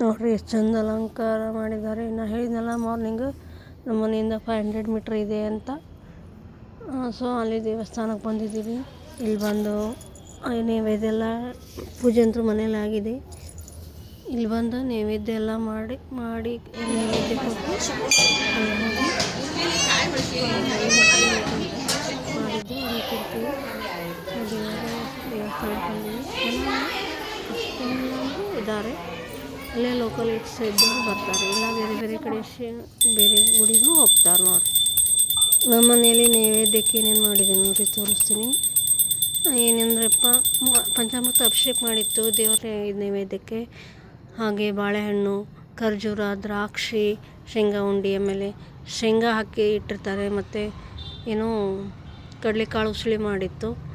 ನೋಡ್ರಿ ಎಷ್ಟು ಚಂದ ಅಲಂಕಾರ ಮಾಡಿದ್ದಾರೆ. ನಾ ಹೇಳಿದ್ನಲ್ಲ ಮಾರ್ನಿಂಗ್ ನಮ್ಮ ಮನೆಯಿಂದ ಫೈವ್ ಹಂಡ್ರೆಡ್ ಮೀಟ್ರ್ ಇದೆ ಅಂತ. ಸೊ ಅಲ್ಲಿ ದೇವಸ್ಥಾನಕ್ಕೆ ಬಂದಿದ್ದೀವಿ. ಇಲ್ಲಿ ಬಂದು ನೈವೇದ್ಯ ಎಲ್ಲ ಪೂಜೆ ಅಂತೂ ಮನೇಲಿ ಆಗಿದೆ. ಇಲ್ಲಿ ಬಂದು ನೈವೇದ್ಯ ಎಲ್ಲ ಮಾಡಿ ಮಾಡಿ ನೈವೇದ್ಯ ಮಾಡಿದ್ದು ಅಲ್ಲಿ ಇದ್ದಾರೆ ಅಲ್ಲೇ ಲೋಕಲ್ ಇದ್ದವರು ಬರ್ತಾರೆ. ಇಲ್ಲ, ಬೇರೆ ಬೇರೆ ಕಡೆ ಬೇರೆ ಗುಡಿಗೂ ಹೋಗ್ತಾರೆ ನೋಡಿರಿ. ನಮ್ಮ ಮನೆಯಲ್ಲಿ ನೈವೇದ್ಯಕ್ಕೆ ಏನೇನು ಮಾಡಿದೆ ನೋಡಿ ತೋರಿಸ್ತೀನಿ. ಏನೆಂದ್ರಪ್ಪ ಪಂಚಾಮೃತ ಅಭಿಷೇಕ ಮಾಡಿತ್ತು. ದೇವರ ನೈವೇದ್ಯಕ್ಕೆ ಹಾಗೆ ಬಾಳೆಹಣ್ಣು, ಖರ್ಜೂರ, ದ್ರಾಕ್ಷಿ, ಶೇಂಗಾ ಉಂಡೆ, ಆಮೇಲೆ ಶೇಂಗಾ ಹಾಕಿ ಇಟ್ಟಿರ್ತಾರೆ. ಮತ್ತು ಏನೋ ಕಡಲೆಕಾಳು ಉಸುಳಿ ಮಾಡಿತ್ತು.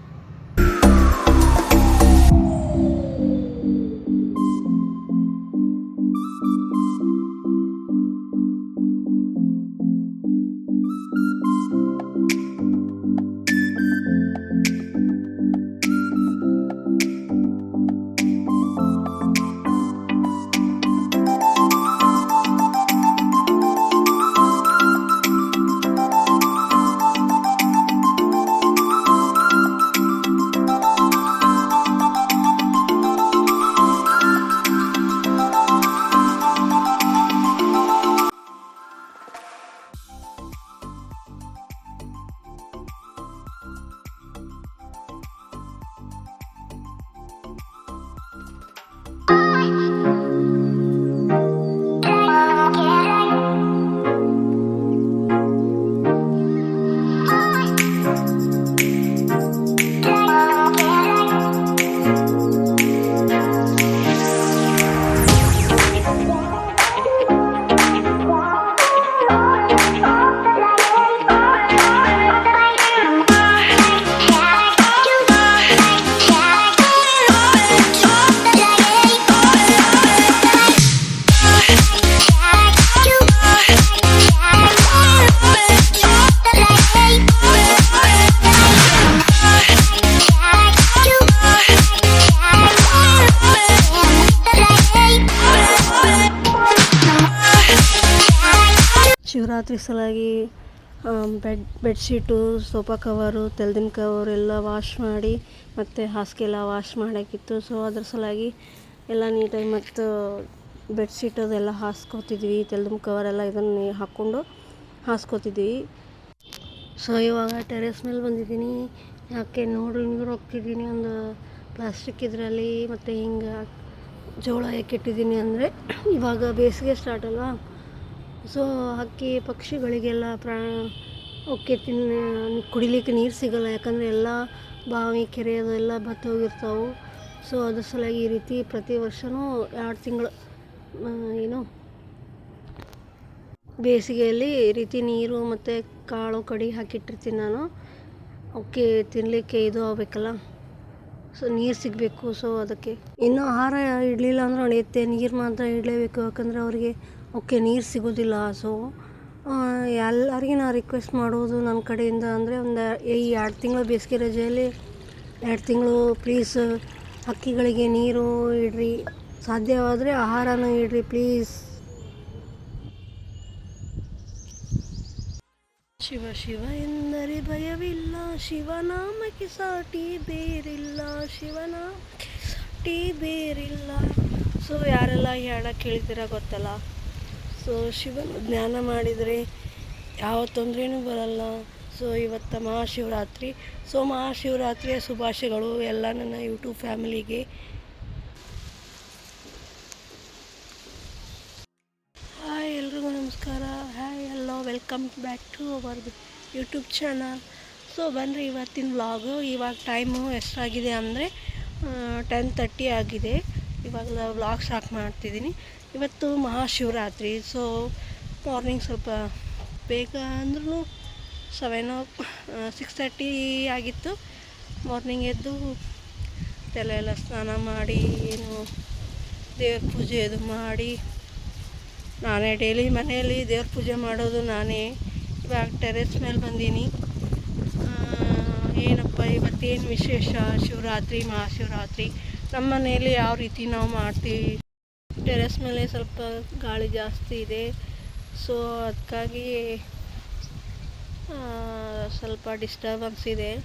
ಶಿವರಾತ್ರಿ ಸಲಾಗಿ ಬೆಡ್, ಬೆಡ್ಶೀಟು, ಸೋಫಾ ಕವರು, ತೆಲ್ದಿನ ಕವರ್ ಎಲ್ಲ ವಾಶ್ ಮಾಡಿ ಮತ್ತು ಹಾಸಿಗೆ ಎಲ್ಲ ವಾಶ್ ಮಾಡೋಕ್ಕಿತ್ತು. ಸೊ ಅದ್ರ ಸಲಾಗಿ ಎಲ್ಲ ನೀಟಾಗಿ ಮತ್ತು ಬೆಡ್ಶೀಟ್ ಅದೆಲ್ಲ ಹಾಸ್ಕೋತಿದ್ವಿ. ತೆಲ್ದಿನ ಕವರೆಲ್ಲ ಇದನ್ನು ಹಾಕ್ಕೊಂಡು ಹಾಸ್ಕೋತಿದ್ವಿ. ಸೊ ಇವಾಗ ಟೆರೆಸ್ ಮೇಲೆ ಬಂದಿದ್ದೀನಿ. ಯಾಕೆ ನೋಡಿ ನೀರು ಹೋಗ್ತಿದ್ದೀನಿ ಒಂದು ಪ್ಲಾಸ್ಟಿಕ್ ಇದರಲ್ಲಿ, ಮತ್ತು ಹಿಂಗೆ ಜೋಳ ಇಟ್ಟಿದ್ದೀನಿ ಅಂದರೆ, ಇವಾಗ ಬೇಸಿಗೆ ಸ್ಟಾರ್ಟ್ ಅಲ್ವಾ? ಸೊ ಹಕ್ಕಿ ಪಕ್ಷಿಗಳಿಗೆಲ್ಲ ಪ್ರಾ ಅವಕ್ಕೆ ತಿನ್ನ ಕುಡಿಲಿಕ್ಕೆ ನೀರು ಸಿಗಲ್ಲ, ಯಾಕಂದರೆ ಎಲ್ಲ ಬಾವಿ, ಕೆರೆ ಅದೆಲ್ಲ ಬತ್ತಿ ಹೋಗಿರ್ತಾವೆ. ಸೊ ಅದ್ರ ಸಲುವಾಗಿ ಈ ರೀತಿ ಪ್ರತಿ ವರ್ಷವೂ ಎರಡು ತಿಂಗಳು ಏನು, ಬೇಸಿಗೆಯಲ್ಲಿ ಈ ರೀತಿ ನೀರು ಮತ್ತು ಕಾಳು, ಕಡಿ ಹಾಕಿಟ್ಟಿರ್ತೀನಿ ನಾನು. ಅವಕ್ಕೆ ತಿನ್ನಲಿಕ್ಕೆ ಇದು ಆಗಬೇಕಲ್ಲ? ಸೊ ನೀರು ಸಿಗಬೇಕು, ಸೊ ಅದಕ್ಕೆ. ಇನ್ನೂ ಆಹಾರ ಇಡಲಿಲ್ಲ ಅಂದ್ರೆ ನಡೆಯುತ್ತೆ, ನೀರು ಮಾತ್ರ ಇಡಲೇಬೇಕು, ಯಾಕಂದರೆ ಅವರಿಗೆ ಅವಕ್ಕೆ ನೀರು ಸಿಗೋದಿಲ್ಲ ಸೊ ಎಲ್ಲರಿಗೆ ನಾನು ರಿಕ್ವೆಸ್ಟ್ ಮಾಡೋದು ನನ್ನ ಕಡೆಯಿಂದ ಅಂದರೆ ಒಂದು ಈ ಎರಡು ತಿಂಗಳು ಬೇಸಿಗೆ ರಜೆಯಲ್ಲಿ ಎರಡು ತಿಂಗಳು ಪ್ಲೀಸ್ ಹಕ್ಕಿಗಳಿಗೆ ನೀರು ಇಡ್ರಿ. ಸಾಧ್ಯವಾದರೆ ಆಹಾರನೂ ಇಡ್ರಿ ಪ್ಲೀಸ್ ಶಿವ ಶಿವ ಎಂದರೆ ಭಯವಿಲ್ಲ, ಶಿವನಾಮಕ್ಕೆ ಸಾಟಿ ಬೇರಿಲ್ಲ, ಶಿವನಾಮಕ್ಕೆ ಸಾಟಿ ಬೇರಿಲ್ಲ. ಸೊ ಯಾರೆಲ್ಲ ಹೇಳಕ್ಕೆ ಕೇಳಿದಿರ ಗೊತ್ತಲ್ಲ? ಸೊ ಶಿವನ ಜ್ಞಾನ ಮಾಡಿದರೆ ಯಾವ ತೊಂದರೆನೂ ಬರಲ್ಲ. ಸೊ ಇವತ್ತು ಮಹಾಶಿವರಾತ್ರಿ. ಸೊ ಮಹಾಶಿವರಾತ್ರಿಯ ಶುಭಾಶಯಗಳು ಎಲ್ಲ ನನ್ನ ಯೂಟ್ಯೂಬ್ ಫ್ಯಾಮಿಲಿಗೆ. ಹಾಯ್ ಎಲ್ರಿಗೂ ನಮಸ್ಕಾರ. Hi hello welcome back to our YouTube channel so ಬನ್ನಿರಿ ಇವತ್ತಿನ ವ್ಲಾಗು ಇವಾಗ ಟೈಮು ಎಷ್ಟಾಗಿದೆ ಅಂದರೆ ಟೆನ್ ತರ್ಟಿ ಆಗಿದೆ. ಇವಾಗ ವ್ಲಾಗ್ ಸ್ಟಾರ್ಟ್ ಮಾಡ್ತಿದ್ದೀನಿ. ಇವತ್ತು ಮಹಾಶಿವರಾತ್ರಿ ಸೊ ಮಾರ್ನಿಂಗ್ ಸ್ವಲ್ಪ ಬೇಗ ಅಂದ್ರೂ ಸೆವೆನ್ ಓ ಸಿಕ್ಸ್ ತರ್ಟಿ ಆಗಿತ್ತು. ಮಾರ್ನಿಂಗ್ ಎದ್ದು ತಲೆ ಎಲ್ಲ ಸ್ನಾನ ಮಾಡಿ, ಏನು ದೇವ್ರ ಪೂಜೆ ಅದು ಮಾಡಿ, ನಾನೇ ಡೈಲಿ ಮನೆಯಲ್ಲಿ ದೇವ್ರ ಪೂಜೆ ಮಾಡೋದು ನಾನೇ. ಇವಾಗ ಟೆರೆಸ್ ಮೇಲೆ ಬಂದೀನಿ. ಏನಪ್ಪ ಇವತ್ತೇನು ವಿಶೇಷ? ಶಿವರಾತ್ರಿ, ಮಹಾಶಿವರಾತ್ರಿ. ನಮ್ಮ ಮನೆಯಲ್ಲಿ ಯಾವ ರೀತಿ ನಾವು ಮಾಡ್ತೀವಿ? ಟೆರೆಸ್ ಮೇಲೆ ಸ್ವಲ್ಪ ಗಾಳಿ ಜಾಸ್ತಿ ಇದೆ. ಸೊ ಅದಕ್ಕಾಗಿ ಸ್ವಲ್ಪ ಡಿಸ್ಟರ್ಬೆನ್ಸ್ ಇದೆ.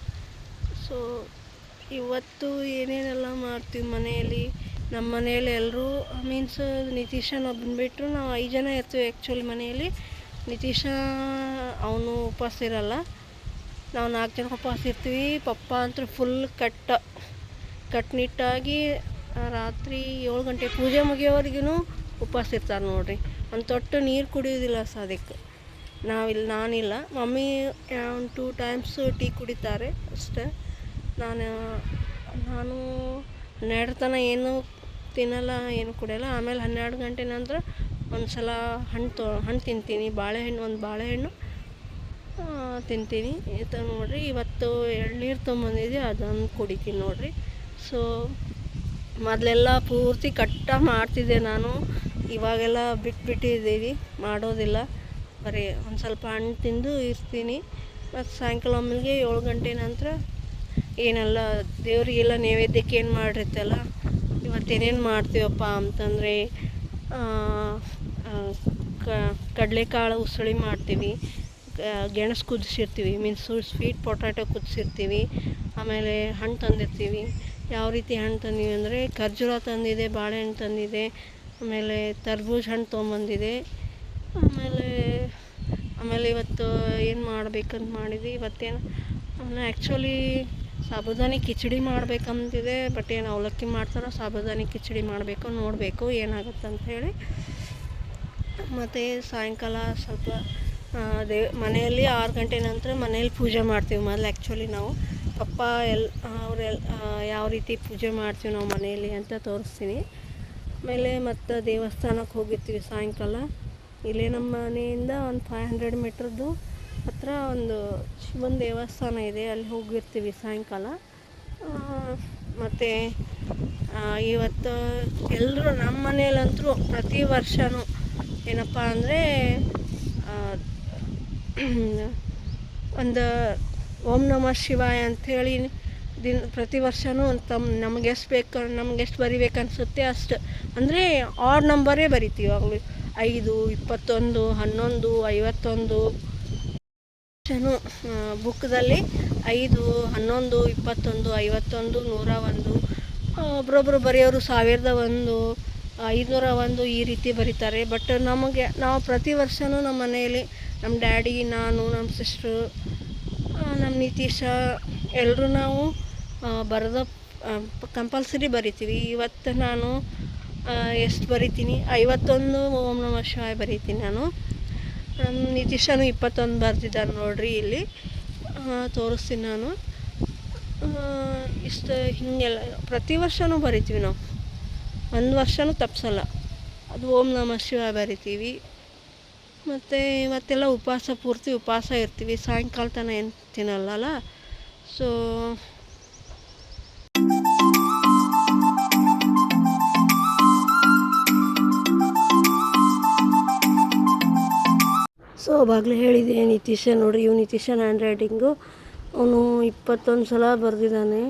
ಸೊ, ಇವತ್ತು ಏನೇನೆಲ್ಲ ಮಾಡ್ತೀವಿ ಮನೆಯಲ್ಲಿ? ನಮ್ಮ ಮನೆಯಲ್ಲಿ ಎಲ್ಲರೂ ಮೀನ್ಸ್ ನಿತೀಶನ ಒಬ್ಬನ ಬಿಟ್ಟರು ನಾವು ಐದು ಜನ ಇರ್ತೀವಿ ಆ್ಯಕ್ಚುಲಿ ಮನೆಯಲ್ಲಿ. ನಿತೀಶ ಅವನು ಉಪವಾಸ ಇರಲ್ಲ. ನಾವು ನಾಲ್ಕು ಜನ ಉಪವಾಸ ಇರ್ತೀವಿ. ಪಪ್ಪ ಅಂತೂ ಫುಲ್ ಕಟ್ಟ ಕಟ್ಟುನಿಟ್ಟಾಗಿ ರಾತ್ರಿ ಏಳು ಗಂಟೆ ಪೂಜೆ ಮುಗಿಯೋವರೆಗೂ ಉಪವಾಸ ಇರ್ತಾರೆ ನೋಡಿರಿ. ಒಂದು ತೊಟ್ಟು ನೀರು ಕುಡಿಯೋದಿಲ್ಲ ಸಾದಿಕ್ಕೆ ನಾವಿಲ್ಲ ನಾನಿಲ್ಲ. ಮಮ್ಮಿ ಒಂದು ಟೂ ಟೈಮ್ಸ್ ಟೀ ಕುಡಿತಾರೆ ಅಷ್ಟೇ. ನಾನು ನಾನು ಹನ್ನೆರಡು ತನಕ ಏನು ತಿನ್ನಲ್ಲ, ಏನು ಕುಡಿಯಲ್ಲ. ಆಮೇಲೆ ಹನ್ನೆರಡು ಗಂಟೆ ನಂತರ ಒಂದು ಸಲ ಹಣ್ಣು ತೊ, ಹಣ್ಣು ತಿಂತೀನಿ. ಬಾಳೆಹಣ್ಣು, ಒಂದು ಬಾಳೆಹಣ್ಣು ತಿಂತೀನಿ. ಈ ಥರ ನೋಡಿರಿ, ಇವತ್ತು ಎಳ್ನೀರು ತೊಗೊಂಬಂದಿದ್ದೆ, ಅದನ್ನು ಕುಡಿತೀನಿ ನೋಡಿರಿ. ಸೊ ಮೊದಲೆಲ್ಲ ಪೂರ್ತಿ ಕಟ್ಟ ಮಾಡ್ತಿದ್ದೆ ನಾನು. ಇವಾಗೆಲ್ಲ ಬಿಟ್ಬಿಟ್ಟಿದ್ದೀವಿ. ಮಾಡೋದಿಲ್ಲ. ಬರೀ ಒಂದು ಸ್ವಲ್ಪ ಹಣ್ಣು ತಿಂದು ಇರ್ತೀನಿ. ಮತ್ತು ಸಾಯಂಕಾಲ ಒಮ್ಮೆಗೆ ಏಳು ಗಂಟೆ ನಂತರ ಏನೆಲ್ಲ ದೇವರಿಗೆಲ್ಲ ನೈವೇದ್ಯಕ್ಕೆ ಏನು ಮಾಡಿರ್ತಲ್ಲ ಇವತ್ತೇನೇನು ಮಾಡ್ತೀವಪ್ಪ ಅಂತಂದರೆ ಕಡಲೆಕಾಳು ಉಸಳಿ ಮಾಡ್ತೀವಿ. ಗೆಣಸು ಕುದಿಸಿರ್ತೀವಿ. ಮೀನ್ಸ್ ಸ್ವೀಟ್ ಪೊಟ್ಯಾಟೊ ಕುದಿಸಿರ್ತೀವಿ. ಆಮೇಲೆ ಹಣ್ಣು ತಂದಿರ್ತೀವಿ. ಯಾವ ರೀತಿ ಹಣ್ಣು ತಂದೀವಿ ಅಂದರೆ ಖರ್ಜೂರ ತಂದಿದೆ, ಬಾಳೆಹಣ್ಣು ತಂದಿದೆ, ಆಮೇಲೆ ತರ್ಬೂಜ ಹಣ್ಣು ತೊಗೊಂಬಂದಿದೆ. ಆಮೇಲೆ ಆಮೇಲೆ ಇವತ್ತು ಏನು ಮಾಡ್ಬೇಕಂತ ಮಾಡಿದ್ವಿ. ಇವತ್ತೇನು ಆ್ಯಕ್ಚುಲಿ ಸಾಬುದಾನಿ ಕಿಚಡಿ ಮಾಡಬೇಕಂತಿದೆ ಬಟ್ ಏನು ಅವಲಕ್ಕಿ ಮಾಡ್ತಾರೋ ಸಾಬುದಾನಿ ಕಿಚಡಿ ಮಾಡಬೇಕು, ನೋಡಬೇಕು ಏನಾಗುತ್ತೆ ಅಂತ ಹೇಳಿ. ಮತ್ತು ಸಾಯಂಕಾಲ ಸ್ವಲ್ಪ ದೇ ಮನೆಯಲ್ಲಿ ಆರು ಗಂಟೆ ನಂತರ ಮನೆಯಲ್ಲಿ ಪೂಜೆ ಮಾಡ್ತೀವಿ ಮೊದಲು ಆ್ಯಕ್ಚುಲಿ ನಾವು. ಪಪ್ಪ ಎಲ್ ಅವರೆಲ್ಲ ಯಾವ ರೀತಿ ಪೂಜೆ ಮಾಡ್ತೀವಿ ನಾವು ಮನೆಯಲ್ಲಿ ಅಂತ ತೋರಿಸ್ತೀನಿ. ಆಮೇಲೆ ಮತ್ತು ದೇವಸ್ಥಾನಕ್ಕೆ ಹೋಗಿರ್ತೀವಿ ಸಾಯಂಕಾಲ. ಇಲ್ಲೇ ನಮ್ಮ ಮನೆಯಿಂದ ಒಂದು ಫೈವ್ ಹಂಡ್ರೆಡ್ ಮೀಟ್ರದ್ದು ಹತ್ರ ಒಂದು ಶಿವನ ದೇವಸ್ಥಾನ ಇದೆ, ಅಲ್ಲಿ ಹೋಗಿರ್ತೀವಿ ಸಾಯಂಕಾಲ. ಮತ್ತು ಇವತ್ತು ಎಲ್ಲರೂ ನಮ್ಮ ಮನೆಯಲ್ಲಂತೂ ಪ್ರತಿ ವರ್ಷವೂ ಏನಪ್ಪ ಅಂದರೆ ಒಂದು ಓಂ ನಮಃ ಶಿವಾಯ ಅಂಥೇಳಿ ದಿನ ಪ್ರತಿ ವರ್ಷವೂ ತಮ್ಮ ನಮ್ಗೆ ಎಷ್ಟು ಬೇಕು, ನಮ್ಗೆ ಎಷ್ಟು ಬರಿಬೇಕು ಅನಿಸುತ್ತೆ ಅಷ್ಟು. ಅಂದರೆ ಆರ್ ನಂಬರೇ ಬರಿತೀವಿ ಅವಳು ಐದು, ಇಪ್ಪತ್ತೊಂದು, ಹನ್ನೊಂದು, ಐವತ್ತೊಂದು. ಬುಕ್ದಲ್ಲಿ ಐದು, ಹನ್ನೊಂದು, ಇಪ್ಪತ್ತೊಂದು, ಐವತ್ತೊಂದು, ನೂರ ಒಂದು. ಒಬ್ರೊಬ್ರು ಬರೆಯೋರು ಸಾವಿರದ ಒಂದು, ಐದುನೂರ ಒಂದು ಈ ರೀತಿ ಬರೀತಾರೆ. ಬಟ್ ನಮಗೆ, ನಾವು ಪ್ರತಿ ವರ್ಷವೂ ನಮ್ಮ ಮನೆಯಲ್ಲಿ ನಮ್ಮ ಡ್ಯಾಡಿ, ನಾನು, ನಮ್ಮ ಸಿಸ್ಟ್ರು ನಮ್ಮ ನಿತೀಶ ಎಲ್ಲರೂ ನಾವು ಬರೆದ ಕಂಪಲ್ಸರಿ ಬರಿತೀವಿ. ಇವತ್ತು ನಾನು ಎಷ್ಟು ಬರಿತೀನಿ? ಐವತ್ತೊಂದು ಓಂ ನಮಃ ಶಿವಾಯ ಬರಿತೀನಿ ನಾನು. ನಮ್ಮ ನಿತೀಶನು ಇಪ್ಪತ್ತೊಂದು ಬರೆದಿದ್ದಾರೆ ನೋಡ್ರಿ ಇಲ್ಲಿ. ತೋರಿಸ್ತೀನಿ ನಾನು. ಇಷ್ಟು, ಹೀಗೆಲ್ಲ, ಪ್ರತಿ ವರ್ಷವೂ ಬರಿತೀವಿ ನಾವು. ಒಂದು ವರ್ಷವೂ ತಪ್ಪಿಸಲ್ಲ ಅದು ಓಂ ನಮಃ ಶಿವ ಬರಿತೀವಿ. ಮತ್ತು ಇವತ್ತೆಲ್ಲ ಉಪವಾಸ ಪೂರ್ತಿ ಉಪವಾಸ ಇರ್ತೀವಿ. ಸಾಯಂಕಾಲ ತನಕ ಏನು ತಿನ್ನಲ್ಲಲ್ಲ? ಸೊ ಸೊ ಅವಾಗಲೇ ಹೇಳಿದೆ, ನಿತೀಶ ನೋಡಿ ಇವ್ ನಿತೀಶನ್ ಹ್ಯಾಂಡ್ ರೈಟಿಂಗು ಅವನು ಇಪ್ಪತ್ತೊಂದು ಸಲ ಬರೆದಿದ್ದಾನೆ,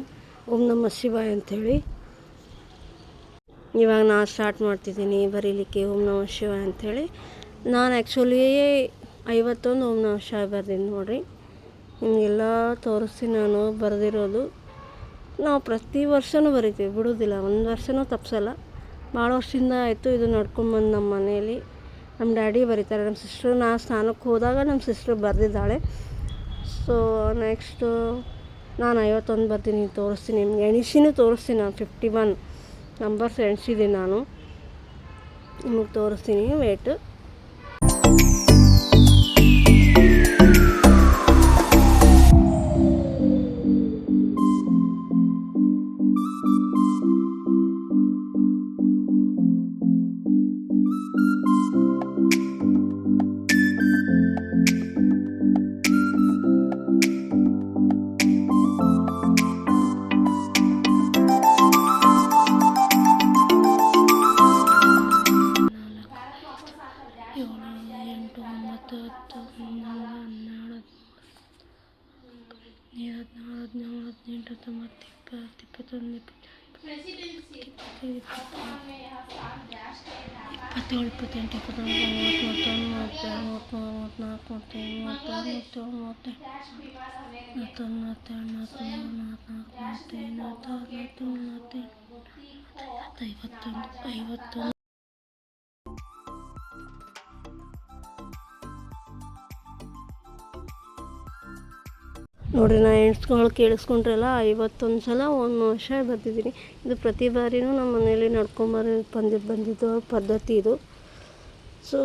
ಓಂ ನಮ್ಮ ಶಿವಾಯ ಅಂಥೇಳಿ. ಇವಾಗ ನಾನು ಸ್ಟಾರ್ಟ್ ಮಾಡ್ತಿದ್ದೀನಿ, ಬರೀಲಿಕ್ಕೆ ಓಂ ನಮ ಶಿವ ಅಂಥೇಳಿ. ನಾನು ಆ್ಯಕ್ಚುಲಿ ಐವತ್ತೊಂದು ಓಂ ನಮ ಶಿವಾಯ ಬರ್ದೀನಿ ನೋಡಿರಿ. ನಿಮಗೆಲ್ಲ ತೋರಿಸ್ತೀನಿ ನಾನು, ಬರೆದಿರೋದು. ನಾವು ಪ್ರತಿ ವರ್ಷವೂ ಬರಿತೀವಿ, ಬಿಡೋದಿಲ್ಲ. ಒಂದು ವರ್ಷವೂ ತಪ್ಪಿಸಲ್ಲ ಭಾಳ ವರ್ಷದಿಂದ ಆಯಿತು ಇದು ನಡ್ಕೊಂಬಂದು ನಮ್ಮ ಮನೆಯಲ್ಲಿ. ನಮ್ಮ ಡ್ಯಾಡಿ ಬರೀತಾರೆ ನಮ್ಮ ಸಿಸ್ಟ್ರು. ನಾ ಸ್ನಾನಕ್ಕೆ ಹೋದಾಗ ನಮ್ಮ ಸಿಸ್ಟ್ರು ಬರೆದಿದ್ದಾಳೆ. ಸೊ ನೆಕ್ಸ್ಟು ನಾನು ಐವತ್ತೊಂದು ಬರ್ತೀನಿ, ತೋರಿಸ್ತೀನಿ ನಿಮ್ಗೆ. ಎಣಿಸಿನೂ ತೋರಿಸ್ತೀನಿ ನಾನು ಫಿಫ್ಟಿ ಒನ್ ನಂಬರ್ಸ್ ಎಣಿಸಿದ್ದೀನಿ ನಾನು. ನಿಮಗೆ ತೋರಿಸ್ತೀನಿ ವೇಟು ಮೂವತ್ತಾರು ಮೂವತ್ತೊಂಬತ್ತು ಮೂವತ್ತೈದು ಮೂವತ್ತಾರು ಮೂವತ್ತೇಳು ಮೂವತ್ತೆಂಟು ಐವತ್ತೊಂದು. ಐವತ್ತೊಂದು ನೋಡಿರಿ ನಾ ಎಣ್ಸ್ಗಳು ಕೇಳಿಸ್ಕೊಂಡ್ರಲ್ಲ, ಐವತ್ತೊಂದು ಸಲ ಒಂದು ವರ್ಷ ಬರ್ತಿದ್ದೀನಿ. ಇದು ಪ್ರತಿ ಬಾರಿನೂ ನಮ್ಮ ಮನೇಲಿ ನಡ್ಕೊಂಬರ ಬಂದಿದ್ದು ಬಂದಿದ್ದು ಪದ್ಧತಿ ಇದು. ಸೊ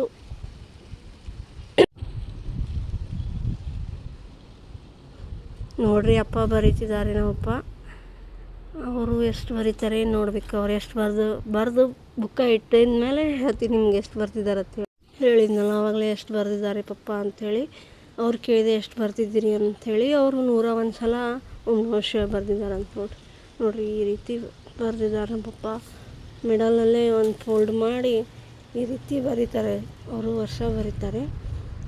ನೋಡ್ರಿ ಅಪ್ಪ ಬರೀತಿದ್ದಾರೆ ನಮ್ಮಪ್ಪ. ಅವರು ಎಷ್ಟು ಬರೀತಾರೆ ನೋಡ್ಬೇಕು? ಅವ್ರು ಎಷ್ಟು ಬರೆದು ಬರೆದು ಬುಕ್ಕ ಇಟ್ಟಿದ ಮೇಲೆ ಹೇಳ್ತೀನಿ ನಿಮ್ಗೆ ಎಷ್ಟು ಬರ್ತಿದ್ದಾರೆ ಹೇಳಿದ್ನಲ್ಲ ಆವಾಗಲೇ ಎಷ್ಟು ಬರೆದಿದ್ದಾರೆ ಪಪ್ಪ ಅಂಥೇಳಿ ಅವ್ರು ಕೇಳಿದೆ ಎಷ್ಟು ಬರ್ತಿದ್ದೀರಿ ಅಂಥೇಳಿ ಅವರು ನೂರ ಒಂದು ಸಲ ಒಂದು ವರ್ಷ ಬರೆದಿದ್ದಾರೆ ಅಂತ ನೋಡ್ರಿ ನೋಡ್ರಿ ಈ ರೀತಿ ಬರೆದಿದ್ದಾರೆ ನಮ್ಮ ಪಪ್ಪ. ಮಿಡಲಲ್ಲೇ ಒಂದು ಫೋಲ್ಡ್ ಮಾಡಿ ಈ ರೀತಿ ಬರೀತಾರೆ. ಅವರು ವರ್ಷ ಬರೀತಾರೆ.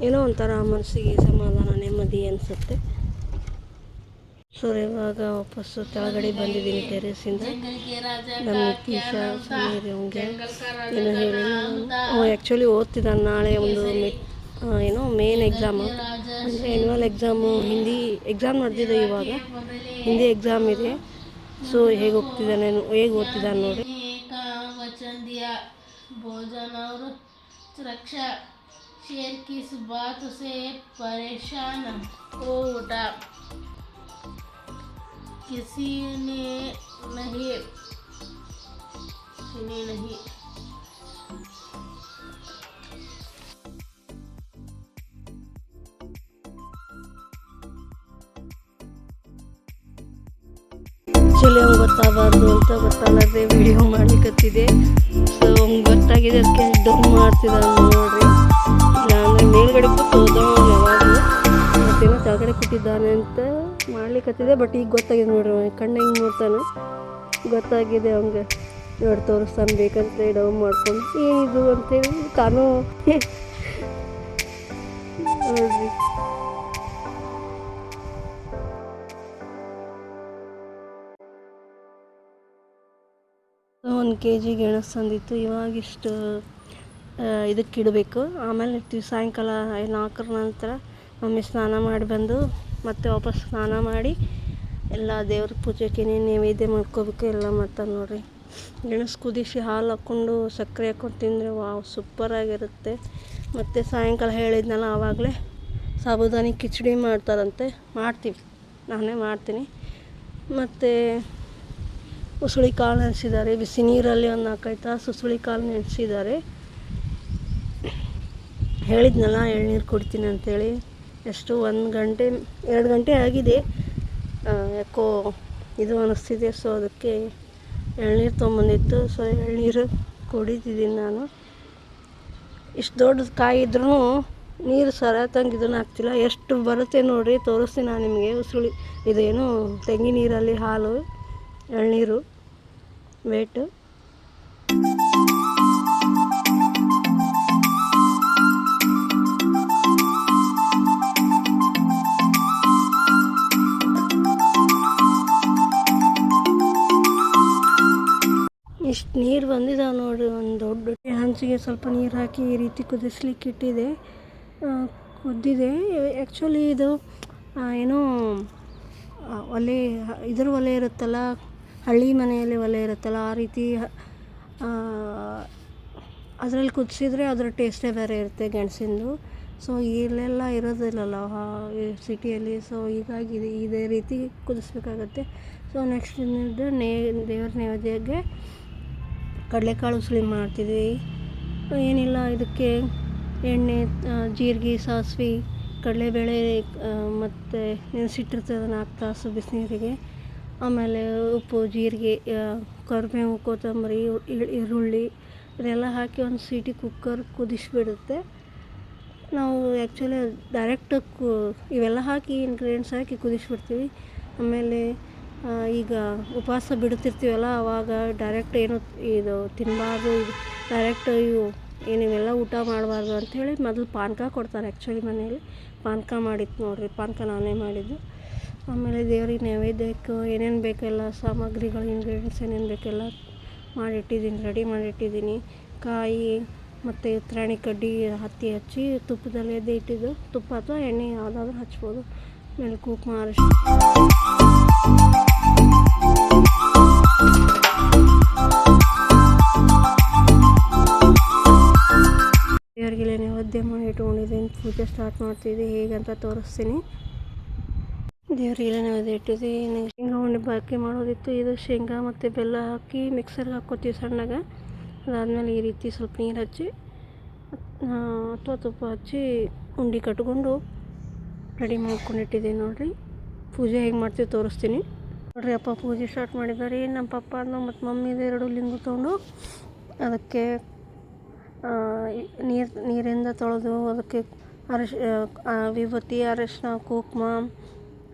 ಏನೋ ಒಂಥರ ಮನಸ್ಸಿಗೆ ಸಮಾಧಾನ ನೆಮ್ಮದಿ ಅನಿಸುತ್ತೆ. ಸೊ ಇವಾಗ ವಾಪಸ್ಸು ಕೆಳಗಡೆ ಬಂದಿದ್ದೀನಿ ಟೆರೇಸಿಂದ ನಮ್ಮ ನಿತೀಶ ಸಮೀರ್ ಅವ್ನಿಗೆ ಏನೋ ಹೇಳಿ ಅವ ಆ್ಯಕ್ಚುಲಿ ಓದ್ತಿದ್ದಾನೆ ನಾಳೆ ಒಂದು ಮಿ ಏನೋ ಮೇನ್ ಎಕ್ಸಾಮು ಅಂದರೆ ಆ್ಯನ್ಯುವಲ್ ಎಕ್ಸಾಮು ಹಿಂದಿ ಎಕ್ಸಾಮ್ ನಡೆದಿದೆ ಇವಾಗ ಹಿಂದಿ ಎಕ್ಸಾಮ್ ಇದೆ ಸೊ ಹೇಗೆ ಹೋಗ್ತಿದ್ದಾನೆ ಹೇಗೆ ಓದ್ತಿದ್ದಾನೆ ನೋಡಿ का वचन दिया भोजन और सुरक्षा शेर की इस बात से परेशान हो उठा किसी ने नहीं सुनी नहीं ಆ್ಯಕ್ಚುಲಿ ಅವ್ನಿಗೆ ಗೊತ್ತಾಗಬಾರ್ದು ಅಂತ ಗೊತ್ತಾಗದೆ ವಿಡಿಯೋ ಮಾಡ್ಲಿಕ್ಕತ್ತಿದೆ ಸೊ ಅವ್ನಿಗೆ ಗೊತ್ತಾಗಿದೆ ಅದಕ್ಕೆ ಡೌನ್ ಮಾಡ್ತಿದ್ದಾನೆ ನೋಡ್ರಿ ಇಲ್ಲಾಂದ್ರೆ ಮೇಲ್ಗಡೆ ಕೂತು ಓದೋನು ಯಾವಾಗಲೂ ಕೆಳಗಡೆ ಕೂತಿದ್ದಾನೆ ಅಂತ ಮಾಡ್ಲಿಕ್ಕತ್ತಿದೆ ಬಟ್ ಈಗ ಗೊತ್ತಾಗಿದೆ ನೋಡ್ರಿ ಕಣ್ಣು ಹೆಂಗೆ ನೋಡ್ತಾನೆ. ಗೊತ್ತಾಗಿದೆ ಅವನಿಗೆ. ನೋಡಿ ತೋರಿಸ್ತಾನೆ ಬೇಕಂತ ಡೌನ್ ಮಾಡ್ಕೊಂಡು ಏನಿದು ಅಂತೇಳಿ ತಾನು ಒಂದು ಕೆ ಜಿ ಗೆಣಸು ತಂದಿತ್ತು. ಇವಾಗಿಷ್ಟು ಇದಕ್ಕೆ ಇಡಬೇಕು ಆಮೇಲೆ ಇರ್ತೀವಿ ಸಾಯಂಕಾಲ ನಾಲ್ಕರ ನಂತರ ಮಮ್ಮಿ ಸ್ನಾನ ಮಾಡಿ ಬಂದು ಮತ್ತೆ ವಾಪಸ್ ಸ್ನಾನ ಮಾಡಿ ಎಲ್ಲ ದೇವ್ರ ಪೂಜೆಗೆ ನೈವೇದ್ಯ ಮಾಡ್ಕೋಬೇಕು ಎಲ್ಲ ಮಾಡ್ತಾರೆ ನೋಡ್ರಿ. ಗೆಣಸು ಕುದಿಸಿ ಹಾಲು ಹಾಕ್ಕೊಂಡು ಸಕ್ಕರೆ ಹಾಕ್ಕೊಂಡು ತಿಂದರೆ ವಾವ್ ಸೂಪರಾಗಿರುತ್ತೆ ಮತ್ತು ಸಾಯಂಕಾಲ ಹೇಳಿದ್ನಲ್ಲ, ಆವಾಗಲೇ ಸಾಬುದಾನಿ ಕಿಚಡಿ ಮಾಡ್ತಾರಂತೆ. ಮಾಡ್ತೀವಿ, ನಾನೇ ಮಾಡ್ತೀನಿ. ಮತ್ತು ಉಸುಳಿ ಕಾಳು ನೆನೆಸಿದ್ದಾರೆ, ಬಿಸಿ ನೀರಲ್ಲಿ ಒಂದು ನಾಲ್ಕೈದು ತಾಸು ಉಸುಳಿ ಕಾಳು ನೆನೆಸಿದ್ದಾರೆ. ಹೇಳಿದ್ನಲ್ಲ, ಎಳ್ನೀರು ಕುಡಿತೀನಿ ಅಂತೇಳಿ. ಎಷ್ಟು ಒಂದು ಗಂಟೆ, ಎರಡು ಗಂಟೆ ಆಗಿದೆ. ಯಾಕೋ ಇದು ಅನ್ನಿಸ್ತಿದೆ ಸೊ ಅದಕ್ಕೆ ಎಳ್ನೀರು ತೊಗೊಂಬಂದಿತ್ತು. ಸೊ ಎಳ್ನೀರು ಕುಡಿತಿದ್ದೀನಿ ನಾನು. ಇಷ್ಟು ದೊಡ್ಡ ಕಾಯಿ ಇದ್ರೂ ನೀರು ಸರತಂಗೆ ಇದನ್ನು ಆಗ್ತಿಲ್ಲ ಎಷ್ಟು ಬರುತ್ತೆ ನೋಡಿರಿ, ತೋರಿಸ್ತೀನಿ ನಾನು ನಿಮಗೆ. ಉಸುಳಿ, ಇದೇನು ತೆಂಗಿನ ನೀರಲ್ಲಿ ಹಾಲು, ಎಳ್ನೀರು, ವೇಟು. ಇಷ್ಟು ನೀರು ಬಂದಿದಾವೆ ನೋಡ್ರಿ, ಒಂದು ದೊಡ್ಡ ಹಂಚಿಗೆ ಸ್ವಲ್ಪ ನೀರು ಹಾಕಿ ಈ ರೀತಿ ಕುದಿಸ್ಲಿಕ್ಕೆ ಇಟ್ಟಿದೆ. ಕುದ್ದಿದೆ. ಆ್ಯಕ್ಚುಲಿ ಇದು ಏನೋ ಒಲೆ, ಇದ್ರ ಒಲೆ ಇರುತ್ತಲ್ಲ, ಹಳ್ಳಿ ಮನೆಯಲ್ಲಿ ಒಲೆ ಇರುತ್ತಲ್ಲ, ಆ ರೀತಿ ಅದರಲ್ಲಿ ಕುದಿಸಿದ್ರೆ ಅದರ ಟೇಸ್ಟೇ ಬೇರೆ ಇರುತ್ತೆ ಗೆಣಸಿಂದು. ಸೊ ಇಲ್ಲೆಲ್ಲ ಇರೋದಿಲ್ಲಲ್ಲ ಸಿಟಿಯಲ್ಲಿ. ಸೊ ಹೀಗಾಗಿ ಇದು, ಇದೇ ರೀತಿ ಕುದಿಸ್ಬೇಕಾಗತ್ತೆ. ಸೊ ನೆಕ್ಸ್ಟ್ ಇನ್ನಿದ್ದು ನೇ, ದೇವ್ರ ನೈವೇದ್ಯಕ್ಕೆ ಕಡಲೆಕಾಳು ಉಸುಳಿ ಮಾಡ್ತಿದ್ವಿ. ಏನಿಲ್ಲ, ಇದಕ್ಕೆ ಎಣ್ಣೆ ಜೀರಿಗೆ, ಸಾಸಿವೆ, ಕಡಲೆಬೇಳೆ ಮತ್ತು ನೆನೆಸಿಟ್ಟಿರ್ತದೆ ನಾಲ್ಕು ತಾಸು ಬಿಸಿನೀರಿಗೆ. ಆಮೇಲೆ ಉಪ್ಪು, ಜೀರಿಗೆ ಕರ್ಬೇವು, ಕೊತ್ತಂಬರಿ ಈರುಳ್ಳಿ, ಇದೆಲ್ಲ ಹಾಕಿ ಒಂದು ಸೀಟಿ ಕುಕ್ಕರ್ ಕುದಿಸ್ಬಿಡುತ್ತೆ. ನಾವು ಆ್ಯಕ್ಚುಲಿ ಡೈರೆಕ್ಟ್ ಕು, ಇವೆಲ್ಲ ಹಾಕಿ ಇಂಗ್ರೀಡಿಯೆಂಟ್ಸ್ ಹಾಕಿ ಕುದಿಸ್ಬಿಡ್ತೀವಿ. ಆಮೇಲೆ ಈಗ ಉಪವಾಸ ಬಿಡುತ್ತಿರ್ತೀವಲ್ಲ ಆವಾಗ ಡೈರೆಕ್ಟ್ ಏನು ಇದು ತಿನ್ನಬಾರ್ದು ಡೈರೆಕ್ಟ್ ಇವು ಏನು ಊಟ ಮಾಡಬಾರ್ದು ಅಂಥೇಳಿ ಮೊದಲು ಪಾನಕ ಕೊಡ್ತಾರೆ ಆ್ಯಕ್ಚುಲಿ ಮನೆಯಲ್ಲಿ. ಪಾನಕ ಮಾಡಿತ್ತು ನೋಡಿರಿ, ಪಾನಕ ನಾನೇ ಮಾಡಿದ್ದು. ಆಮೇಲೆ ದೇವ್ರಿಗೆ ನೈವೇದ್ಯಕ್ಕೆ ಏನೇನು ಬೇಕೆಲ್ಲ, ಸಾಮಗ್ರಿಗಳು ಇಂಗ್ರೀಡಿಯೆಂಟ್ಸ್ ಏನೇನು ಬೇಕೆಲ್ಲ ಮಾಡಿಟ್ಟಿದ್ದೀನಿ ರೆಡಿ ಮಾಡಿಟ್ಟಿದ್ದೀನಿ. ಕಾಯಿ ಮತ್ತು ಉತ್ತರಾಣಿ ಕಡ್ಡಿ ಹತ್ತಿ ಹಚ್ಚಿ ತುಪ್ಪದಲ್ಲಿ ಎದ್ದು ಇಟ್ಟಿದ್ದು. ತುಪ್ಪ ಅಥವಾ ಎಣ್ಣೆ ಯಾವುದಾದ್ರೂ ಹಚ್ಬೋದು. ಆಮೇಲೆ ಕುಕ್ ಅರಿಶಿನ. ದೇವರಿಗೆಲ್ಲ ನೈವೇದ್ಯ ಇಟ್ಕೊಂಡಿದ್ದೀನಿ ಪೂಜೆ ಸ್ಟಾರ್ಟ್ ಮಾಡ್ತಿದ್ದೆ. ಹೇಗಂತ ತೋರಿಸ್ತೀನಿ. ದೇವರಿಗೆಲ್ಲ ನೈವೇದ್ಯ ಇಟ್ಟಿದ್ದೀನಿ. ಶೇಂಗಾ ಉಂಡೆ ಬಾಕಿ ಮಾಡೋದಿತ್ತು. ಇದು ಶೇಂಗಾ ಮತ್ತು ಬೆಲ್ಲ ಹಾಕಿ ಮಿಕ್ಸರ್ಗೆ ಹಾಕ್ಕೋತೀವಿ ಸಣ್ಣಗೆ. ಅದಾದಮೇಲೆ ಈ ರೀತಿ ಸ್ವಲ್ಪ ನೀರು ಹಚ್ಚಿ ಅಥವಾ ತುಪ್ಪ ಹಚ್ಚಿ ಉಂಡೆ ಕಟ್ಕೊಂಡು ರೆಡಿ ಮಾಡ್ಕೊಂಡಿಟ್ಟಿದ್ದೀನಿ ನೋಡಿರಿ. ಪೂಜೆ ಹೇಗೆ ಮಾಡ್ತೀವಿ ತೋರಿಸ್ತೀನಿ. ನೋಡ್ರಿ ಅಪ್ಪ ಪೂಜೆ ಸ್ಟಾರ್ಟ್ ಮಾಡಿದ್ದಾರೆ. ನಮ್ಮ ಪಪ್ಪ ಮತ್ತು ಮಮ್ಮಿದು ಎರಡು ಲಿಂಗು ತೊಗೊಂಡು ಅದಕ್ಕೆ ನೀರು, ನೀರಿಂದ ತೊಳೆದು ಅದಕ್ಕೆ ಅರಿಶ್ ವಿಭೂತಿ, ಅರಿಶಿನ, ಕುಂಕುಮ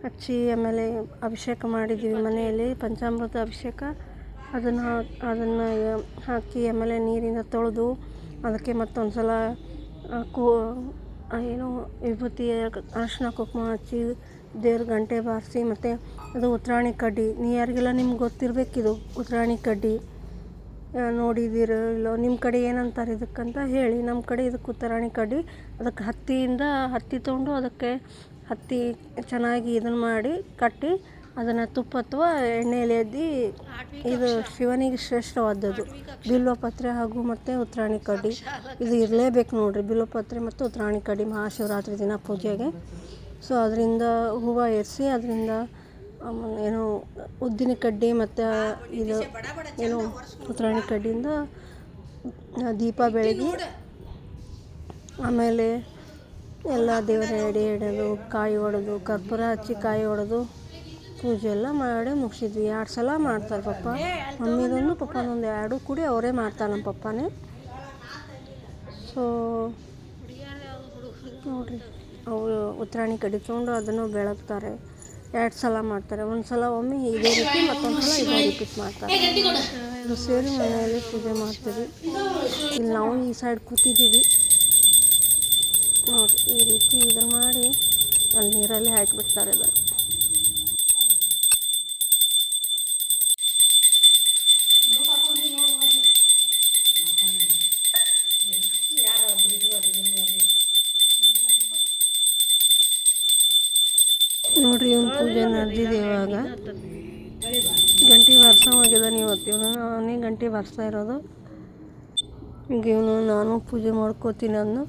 ಹಚ್ಚಿ ಆಮೇಲೆ ಅಭಿಷೇಕ ಮಾಡಿದ್ದೀವಿ ಮನೆಯಲ್ಲಿ, ಪಂಚಾಮೃತ ಅಭಿಷೇಕ. ಅದನ್ನು ಅದನ್ನು ಹಾಕಿ ಆಮೇಲೆ ನೀರಿಂದ ತೊಳೆದು ಅದಕ್ಕೆ ಮತ್ತೊಂದು ಸಲ ಕೂ ಏನು ವಿಭೂತಿ, ಅರಿಶಿನ, ಕುಂಕುಮ ಹಚ್ಚಿ ದೇವ್ರ ಗಂಟೆ ಬಾರಿಸಿ ಮತ್ತು ಅದು ಉತ್ತರಾಣಿ ಕಡ್ಡಿ. ನೀ ಯಾರಿಗೆಲ್ಲ ನಿಮ್ಗೆ ಗೊತ್ತಿರಬೇಕಿದು ಉತ್ರಾಣಿ ಕಡ್ಡಿ. ನೋಡಿದ್ದೀರೋ ಇಲ್ಲೋ ನಿಮ್ಮ ಕಡೆ ಏನಂತಾರೆ ಇದಕ್ಕಂತ ಹೇಳಿ. ನಮ್ಮ ಕಡೆ ಇದಕ್ಕೆ ಉತ್ತರಾಣಿ ಕಡ್ಡಿ. ಅದಕ್ಕೆ ಹತ್ತಿಯಿಂದ ಹತ್ತಿ ತೊಗೊಂಡು ಅದಕ್ಕೆ ಹತ್ತಿ ಚೆನ್ನಾಗಿ ಇದನ್ನು ಮಾಡಿ ಕಟ್ಟಿ ಅದನ್ನು ತುಪ್ಪ ಅಥವಾ ಎಣ್ಣೆಯಲ್ಲಿ ಎದ್ದು ಇದು ಶಿವನಿಗೆ ಶ್ರೇಷ್ಠವಾದದ್ದು. ಬಿಲ್ವಪತ್ರೆ ಹಾಗೂ ಮತ್ತು ಉತ್ತರಾಣಿ ಕಡ್ಡಿ. ಇದು ಇರಲೇಬೇಕು ನೋಡಿರಿ. ಬಿಲ್ವಪತ್ರೆ ಮತ್ತು ಉತ್ತರಾಣಿ ಕಡ್ಡಿ ಮಹಾಶಿವರಾತ್ರಿ ದಿನ ಪೂಜೆಗೆ. ಸೊ ಅದರಿಂದ ಹೂವು ಏರಿಸಿ, ಅದರಿಂದ ಏನು ಉದ್ದಿನ ಕಡ್ಡಿ ಮತ್ತು ಇದು ಏನು ಉತ್ತರಾಣಿ ಕಡ್ಡಿಯಿಂದ ದೀಪ ಬೆಳಗಿ, ಆಮೇಲೆ ಎಲ್ಲ ದೇವರ ಎಡೆ ಇಡೋದು ಕಾಯಿ ಒಡೆದು, ಕರ್ಪೂರ ಹಚ್ಚಿ ಕಾಯಿ ಒಡೆದು ಪೂಜೆ ಎಲ್ಲ ಮಾಡಿ ಮುಗಿಸಿದ್ವಿ. ಎರಡು ಸಲ ಮಾಡ್ತಾರೆ ಪಪ್ಪ. ಮಮ್ಮಿದೊಂದು ಪಪ್ಪನೊಂದು ಎರಡು ಕೂಡಿ ಅವರೇ ಮಾಡ್ತಾರೆ ನಮ್ಮ ಪಪ್ಪನೇ. ಸೊ, ನೋಡಿರಿ. ಅವರು ಉತ್ತರಾಣಿ ಕಡಿಸ್ಕೊಂಡು ಅದನ್ನು ಬೆಳಗ್ತಾರೆ. ಎರಡು ಸಲ ಮಾಡ್ತಾರೆ. ಒಂದು ಸಲ ಒಮ್ಮೆ ಇದೇ ರೀತಿ ಮತ್ತೊಂದು ಸಲ ಇದೇ ರಿಪೀಟ್ ಮಾಡ್ತಾರೆ. ಇದು ಸೇರಿ ಮನೆಯಲ್ಲಿ ಪೂಜೆ ಮಾಡ್ತೀವಿ. ಇಲ್ಲಿ ನಾವು ಈ ಸೈಡ್ ಕೂತಿದ್ದೀವಿ. ನೋಡಿ, ಈ ರೀತಿ ಇದನ್ನು ಮಾಡಿ ಅಲ್ಲಿ ನೀರಲ್ಲಿ ಹಾಕಿಬಿಡ್ತಾರೆ ಇದನ್ನು. ಪೂಜೆ ನಡೆದಿದೆ ಇವಾಗ. ಗಂಟೆ ಬಾರ್ಸೋವಾಗಿದ್ದಾನೆ ಇವತ್ತು ಇವನು. ಅವನೇ ಗಂಟೆ ವರ್ಷ ಇರೋದು. ಈಗ ಇವನು ನಾನು ಪೂಜೆ ಮಾಡ್ಕೋತೀನಿ ಅನ್ನು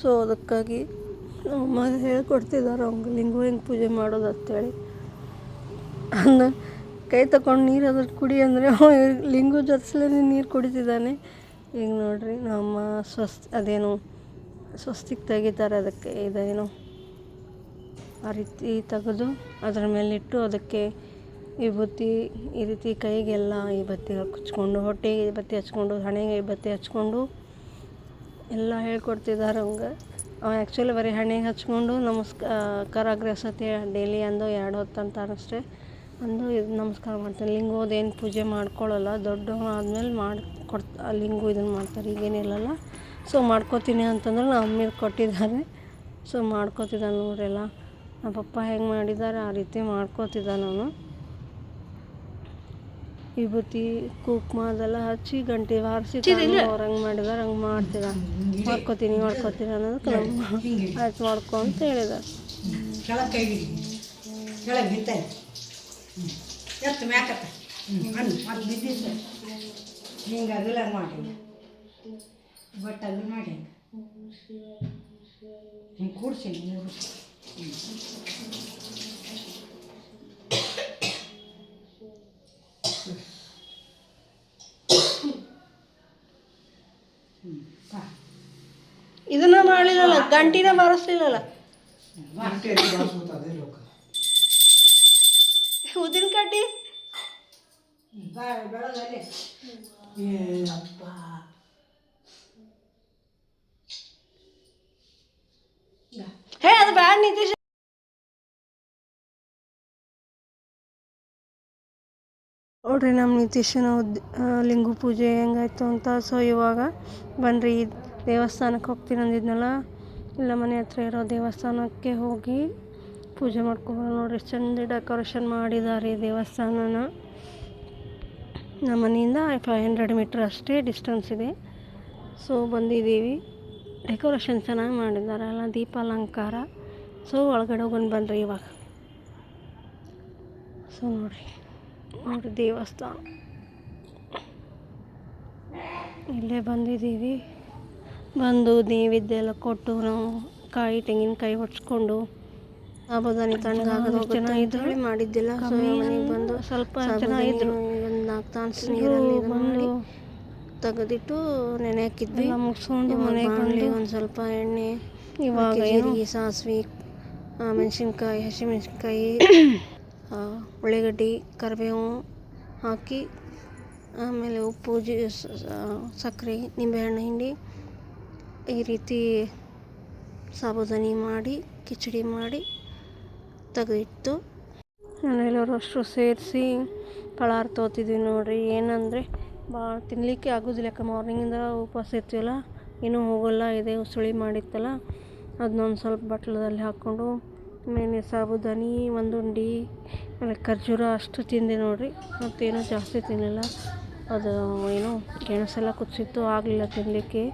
ಸೊ ಅದಕ್ಕಾಗಿ ನಮ್ಮ ಹೇಳ್ಕೊಡ್ತಿದ್ದಾರೆ, ಅವ್ಗೆ ಲಿಂಗು ಹೆಂಗೆ ಪೂಜೆ ಮಾಡೋದು? ಅಂತೇಳಿ. ಅಂದ ಕೈ ತಗೊಂಡು ನೀರು ಅದ್ರ ಕುಡಿ ಅಂದರೆ ಲಿಂಗು ಜೊತೆಲೇ ನೀರು ಕುಡಿತಿದ್ದಾನೆ. ಈಗ ನೋಡಿರಿ, ನಮ್ಮ ಸ್ವಸ್ಥ ಅದೇನು ಸ್ವಸ್ತಿಗೆ ತೆಗಿತಾರೆ ಅದಕ್ಕೆ, ಇದೇನು ಆ ರೀತಿ ತೆಗೆದು ಅದರ ಮೇಲಿಟ್ಟು ಅದಕ್ಕೆ ವಿಭೂತಿ ಈ ರೀತಿ ಕೈಗೆಲ್ಲ ಬತ್ತಿ ಹಚ್ಕೊಂಡು ಹೊಟ್ಟೆಗೆ ಬತ್ತಿ ಹಚ್ಕೊಂಡು ಹಣೆಗೆ ಬತ್ತಿ ಹಚ್ಕೊಂಡು ಎಲ್ಲ ಹೇಳ್ಕೊಡ್ತಿದ್ದಾರೆ ಅವಂಗೆ ಅವ ಆ್ಯಕ್ಚುಲಿ ಬರೀ ಹಣೆಗೆ ಹಚ್ಕೊಂಡು ನಮಸ್ಕಾರ ಅಗ್ರಸತಿ ಡೈಲಿ ಅಂದು ಎರಡು ಹೊತ್ತು ಅಂತಾರೆ ಅಂದು ಇದು ನಮಸ್ಕಾರ ಮಾಡ್ತಾನೆ ಲಿಂಗೋದೇನು ಪೂಜೆ ಮಾಡ್ಕೊಳ್ಳಲ್ಲ ದೊಡ್ಡವ ಆದಮೇಲೆ ಮಾಡಿ ಕೊಡ್ ಲಿಂಗು ಇದನ್ನು ಮಾಡ್ತಾರೆ. ಈಗೇನಿಲ್ಲಲ್ಲ ಸೊ ಮಾಡ್ಕೋತೀನಿ ಅಂತಂದ್ರೆ ನಮ್ಮ ಅಮ್ಮಿಗೆ ಕೊಟ್ಟಿದ್ದಾರೆ. ಸೊ ಮಾಡ್ಕೋತಿದ್ದಾನೆ ನೋಡ್ರೆಲ್ಲ ನಮ್ಮ ಪಪ್ಪ ಹೆಂಗೆ ಮಾಡಿದ್ದಾರೆ ಆ ರೀತಿ ಮಾಡ್ಕೋತಿದ್ದೆ ನಾನು. ವಿಭೂತಿ ಕುಂಕುಮ ಅದೆಲ್ಲ ಹಚ್ಚಿ ಗಂಟೆ ಬಾರಿಸಿ ಅವ್ರು ಹಂಗೆ ಮಾಡಿದಾರೆ ಹಂಗೆ ಮಾಡ್ತಿದ್ದ. ಮಾಡ್ಕೋತೀನಿ ಮಾಡ್ಕೋತೀನಿ ಅನ್ನೋದಕ್ಕೆ ನಮ್ಮ ಆಯ್ತು ಮಾಡ್ಕೊ ಅಂತ ಹೇಳಿದ. ಹಿಂಗೆ ಅದೆಲ್ಲ ಮಾಡಿ. ಬಟ್ ಅದು ಮಾಡಿ. ಹಿಂಗೆ ಕೂಡ್ಸಿ ಮೂರು ಇದನ್ನ ಮಾಡಲಿಲ್ಲಲ್ಲ ಗಂಟಿನ ಬಾರಿಸ್ಲಿಲ್ಲಲ್ಲ ಉದ್ದಿನ ಕಡ್ಡಿ? ಬೆಳಗಲ್ಲೇ ಹೇ ಅದು ಬ್ಯಾಡ ನಿತೀಶ್. ನೋಡ್ರಿ ನಮ್ಮ ನಿತೀಶನ ಉದ್ ಲಿಂಗು ಪೂಜೆ ಹೆಂಗಾಯ್ತು ಅಂತ. ಸೊ ಇವಾಗ ಬನ್ರಿ ದೇವಸ್ಥಾನಕ್ಕೆ ಹೋಗ್ತೀನಿ ಅಂದಿದ್ನಲ್ಲ? ಇಲ್ಲ, ಮನೆ ಹತ್ರ ಇರೋ ದೇವಸ್ಥಾನಕ್ಕೆ ಹೋಗಿ ಪೂಜೆ ಮಾಡ್ಕೊಬೋದು ನೋಡ್ರಿ. ಚೆಂದ ಡೆಕೋರೇಷನ್ ಮಾಡಿದ್ದಾರೆ ದೇವಸ್ಥಾನನ. ನಮ್ಮ ಮನೆಯಿಂದ ಫೈವ್ ಹಂಡ್ರೆಡ್ ಮೀಟ್ರ್ ಅಷ್ಟೇ ಡಿಸ್ಟೆನ್ಸ್ ಇದೆ. ಸೊ ಬಂದಿದ್ದೀವಿ. ಡೆಕೋರೇಷನ್ ಚೆನ್ನಾಗಿ ದೀಪ ಅಲಂಕಾರ ಸೊ ಒಳಗಡೆ ಹೋಗೋಣ ಬನ್ನಿರಿ ಇವಾಗ. ಸೊ ನೋಡಿರಿ ನೋಡಿ ದೇವಸ್ಥಾನ. ಇಲ್ಲೇ ಬಂದಿದ್ದೀವಿ. ಬಂದು ನೈವೇದ್ಯ ಕೊಟ್ಟು ನಾವು ಕಾಯಿ ತೆಂಗಿನಕಾಯಿ ಹೊಡ್ಸ್ಕೊಂಡು ಸಾಬುದಾನಿ ತಣ್ಣಗಾಗೋದು ಚೆನ್ನಾಗಿದ್ದು ಮಾಡಿದ್ದಿಲ್ಲ. ಸೊ ಮನೆಗೆ ಬಂದು ಸ್ವಲ್ಪ ಚೆನ್ನಾಗಿದ್ರು. ಇದ್ರು ಒಂದು ನಾಲ್ಕು ತಾಸು ನೀರಲ್ಲಿ ಮಾಡಿ ತೆಗೆದಿಟ್ಟು ನೆನೆ ಹಾಕಿದ್ವಿ. ಮುಗಿಸ್ಕೊಂಡು ಮನೆಗೆ ಬಂದು ಒಂದು ಸ್ವಲ್ಪ ಎಣ್ಣೆ ಇವಾಗ ಜೀರಿಗೆ ಸಾಸಿವೆ ಮೆಣಸಿನ್ಕಾಯಿ ಹಸಿಮೆಣಸಿನ್ಕಾಯಿ ಉಳ್ಳಾಗಡ್ಡಿ ಕರಿಬೇವು ಹಾಕಿ ಆಮೇಲೆ ಉಪ್ಪು ಜಿ ಸಕ್ಕರೆ ನಿಂಬೆಹಣ್ಣು ಹಿಂಡಿ ಈ ರೀತಿ ಸಾಬುದಾನಿ ಮಾಡಿ ಕಿಚಡಿ ಮಾಡಿ ತೆಗೆದಿಟ್ಟು ನಾನೆಲ್ಲರೂ ಅಷ್ಟು ಸೇರಿಸಿ ಪಳಾರ್ ತೋತಿದ್ವಿ ನೋಡಿರಿ. ಏನಂದರೆ ಭಾಳ ತಿನ್ನಲಿಕ್ಕೆ ಆಗೋದಿಲ್ಲ ಯಾಕೆ? ಮಾರ್ನಿಂಗಿಂದ ಉಪವಾಸ ಇರ್ತೀವಲ್ಲ ಏನೂ ಹೋಗಲ್ಲ, ಇದೆ ಉಸುಳಿ ಮಾಡಿತ್ತಲ್ಲ ಅದನ್ನೊಂದು ಸ್ವಲ್ಪ ಬಟ್ಲದಲ್ಲಿ ಹಾಕ್ಕೊಂಡು ಮೇನೆ ಸಾಬುದಾನಿ ಒಂದು ಉಂಡೆ ಆಮೇಲೆ ಖರ್ಜೂರ ಅಷ್ಟು ತಿಂದೆ ನೋಡಿರಿ, ಮತ್ತೇನು ಜಾಸ್ತಿ ತಿನ್ನಲಿಲ್ಲ ಅದು ಏನು ಗೆಣಸೆಲ್ಲ ಕುದಿಸಿತ್ತು, ಆಗಲಿಲ್ಲ ತಿನ್ನಲಿಕ್ಕೆ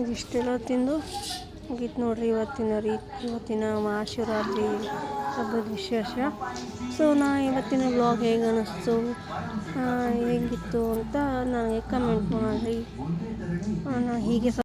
ಇದಿಷ್ಟೆಲ್ಲ ತಿಂದು ಮುಗೀತು ನೋಡಿರಿ ಇವತ್ತಿನ ರೀ ಇವತ್ತಿನ ಮಹಾಶಿವರಾತ್ರಿ ಹಬ್ಬದ ವಿಶೇಷ. ಸೊ ನಾ ಇವತ್ತಿನ ಬ್ಲಾಗ್ ಹೇಗೆ ಅನ್ನಿಸ್ತು ಹೇಗಿತ್ತು ಅಂತ ನನಗೆ ಕಮೆಂಟ್ ಮಾಡಿ. ನಾನು ಹೀಗೆ